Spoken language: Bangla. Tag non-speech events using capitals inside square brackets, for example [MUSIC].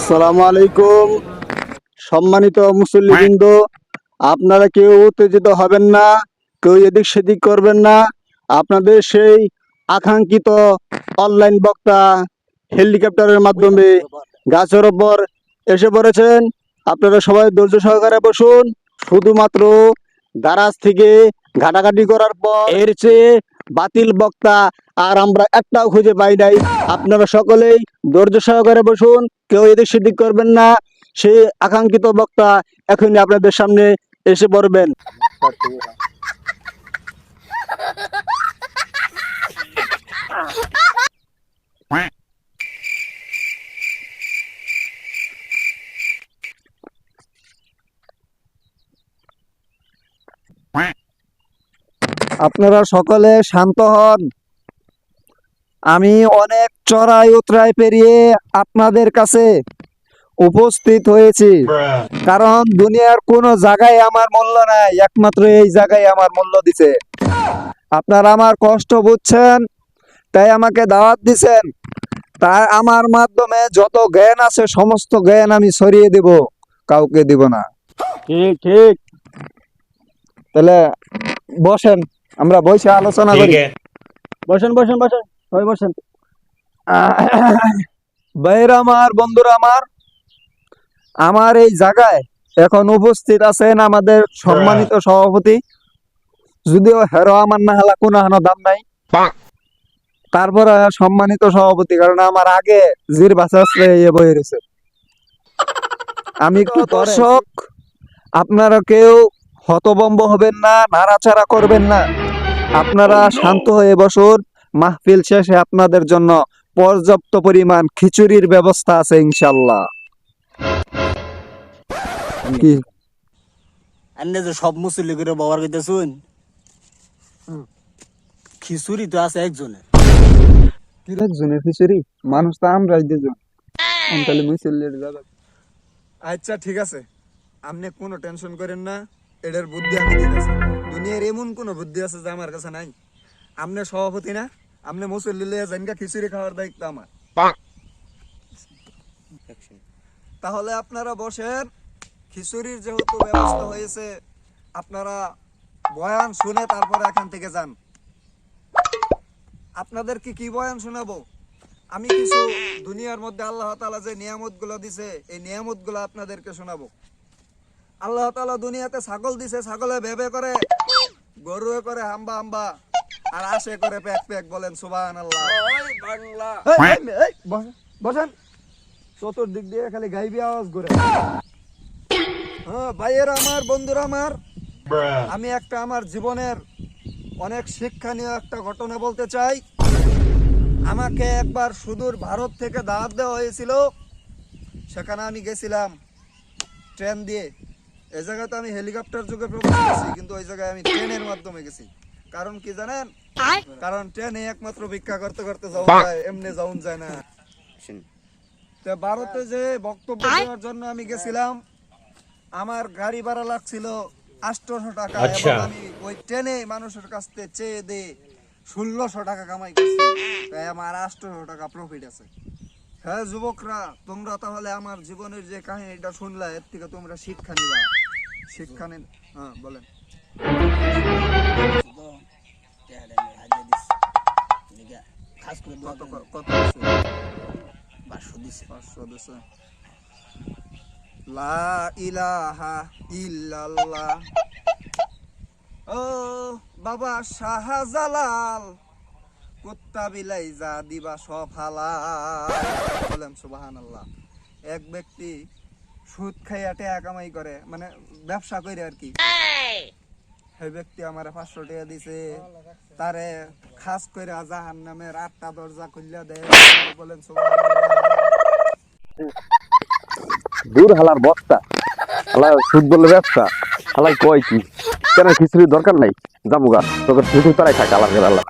আসসালামু আলাইকুম। সম্মানিত মুসল্লিবৃন্দ, আপনারা কেউ উত্তেজিত হবেন না, কেউ এদিক সেদিক করবেন না। আপনাদের সেই আকাঙ্ক্ষিত অনলাইন বক্তা হেলিকপ্টারের মাধ্যমে গাছের ওপর এসে পড়েছেন। আপনারা সবাই ধৈর্য সহকারে বসুন। শুধুমাত্র দারাজ থেকে ঘাটাঘাটি করার পর এর চেয়ে বাতিল বক্তা, আর আমরা একটাও খুঁজে পাই নাই। আপনারা সকলেই ধৈর্য সহকারে বসুন, কেউ এদিক সেদিক করবেন না। সেই আকাঙ্ক্ষিত বক্তা এখনই আপনাদের সামনে এসে পড়বেন। আপনারা সকলে শান্ত হন। আমি অনেক চড়াই উতরাই পেরিয়ে আপনাদের কাছে উপস্থিত হয়েছি। কারণ দুনিয়ার কোনো জায়গায় আমার মূল্য নাই একমাত্র এই জায়গায় আমার মূল্য দিছে। আপনারা আমার কষ্ট বুঝছেন তাই আমাকে দাওয়াত দিছেন। তাই আমার মাধ্যমে যত জ্ঞান আছে সমস্ত জ্ঞান আমি ছড়িয়ে দেব কাউকে দিব না। ঠিক ঠিক। তাহলে বসেন। আমরা বসে আলোচনা করি। বসেন বসেন বসেন সবাই বসেন। [COUGHS] ভাইয়ের আমার বন্ধুরা আমার আমার এই জায়গায় এখন উপস্থিত আছেন আমাদের সম্মানিত সভাপতি যদিও হেরো আমার না হালা কোনো হানো দাম নাই। তারপর সম্মানিত সভাপতি কারণ আমার আগে জির বাসা বই রয়েছে। আমি একটু দর্শক আপনারা কেউ হতবম্ব হবেন না নাড়াচাড়া করবেন না। আপনারা শান্ত হয়ে বসুন। মাহফিল শেষে আপনাদের জন্য পর্যাপ্ত পরিমাণ খিচুড়ির ব্যবস্থা আছে ইনশাল্লাহ কি? আন্নে যে সব মুসল্লি করে ব্যবহার করতে শুন। খিচুড়ি তো আছে একজনের। কি একজনের খিচুড়ি? মানুষ তো আমরাই দুজন। তাহলে মুসল্লির যাবে আচ্ছা ঠিক আছে। আপনি কোনো টেনশন করেন না। এটার বুদ্ধি আমি দিতেছি। দুনিয়ার এমন কোনো বুদ্ধি আছে যে আমার কাছে নাই? আপনি সভাপতি না? আপনি মুসল্লি লিয়ে জানকা খিচুড়ি খাওয়ার দায়িত্ব আমার। তাহলে আপনারা বসেন খিচুড়ির যেহেতু ব্যবস্থা হয়েছে আপনারা বয়ান শুনে তারপরে এখান থেকে যান। আপনাদেরকে কি বয়ান শোনাবো? আমি কিছু দুনিয়ার মধ্যে আল্লাহ তালা যে নিয়ামতগুলো দিছে এই নিয়ামতগুলো আপনাদেরকে শোনাবো। আল্লাহ তাআলা দুনিয়াতে ছাগল দিছে ছাগলে ভেবে করে গরুয়ে করে হাম্বা হাম্বা আর আসে করে প্যাক প্যাক বলেন আল্লাহ বসেন। চতুর্দিক দিয়ে খালি গাইবি আওয়াজ করে। হ্যাঁ ভাইয়েরা আমার বন্ধুরা আমার। আমি একটা আমার জীবনের অনেক শিক্ষণীয় একটা ঘটনা বলতে চাই। আমাকে একবার সুদূর ভারত থেকে দাওয়াত দেওয়া হয়েছিল। সেখানে আমি গেছিলাম ট্রেন দিয়ে। এই জায়গায় তো আমি হেলিকপ্টার যুগে প্রবেশ করছি কিন্তু ওই জায়গায় আমি ট্রেনের মাধ্যমে গেছি। কারণ কি জানেন? কারণ ট্রেনে একমাত্র ভিক্ষা করতে করতে যাওয়া যায় এমনি যাওন যায় না। তো ভারতে যে বক্তব্য দেওয়ার জন্য আমি গেছিলাম আমার গাড়ি ভাড়া লাগছিল আটশোশো টাকা এবং আচ্ছা। আমি ওই ট্রেনে মানুষের কাছ থেকে চেয়ে দিয়ে ষোলোশো টাকা কামাই করছি। তাই আমার আটশোশো টাকা প্রফিট আছে। হ্যাঁ যুবকরা তোমরা তাহলে আমার জীবনের যে কাহিনীটা শুনলা এর থেকে তোমরা শিক্ষা নিবা। শিক্ষা নিন। হ্যাঁ বলেন। খাস করে কত কত পাঁচশো দিছে। পাঁচশো দেশে লা ইলাহা ইল্লাল্লাহ। ও বাবা শাহজালাল। এক ব্যক্তি সুদ খাইয়া করে মানে ব্যবসা করে আর কি। সেই ব্যক্তি আমার পাঁচশো টাকা দিছে, তারে খাস করে জাহান নামের আটটা দরজা খুললা দেয়। বলেন দূর হালার হালা সুদ বলে ব্যবসা। হালাই কয় কি? কেন খিচুড়ির দরকার নাই? যাব গা, তোকে খিচুড়ি তারাই থাকে, আল্লাহ আল্লাহ।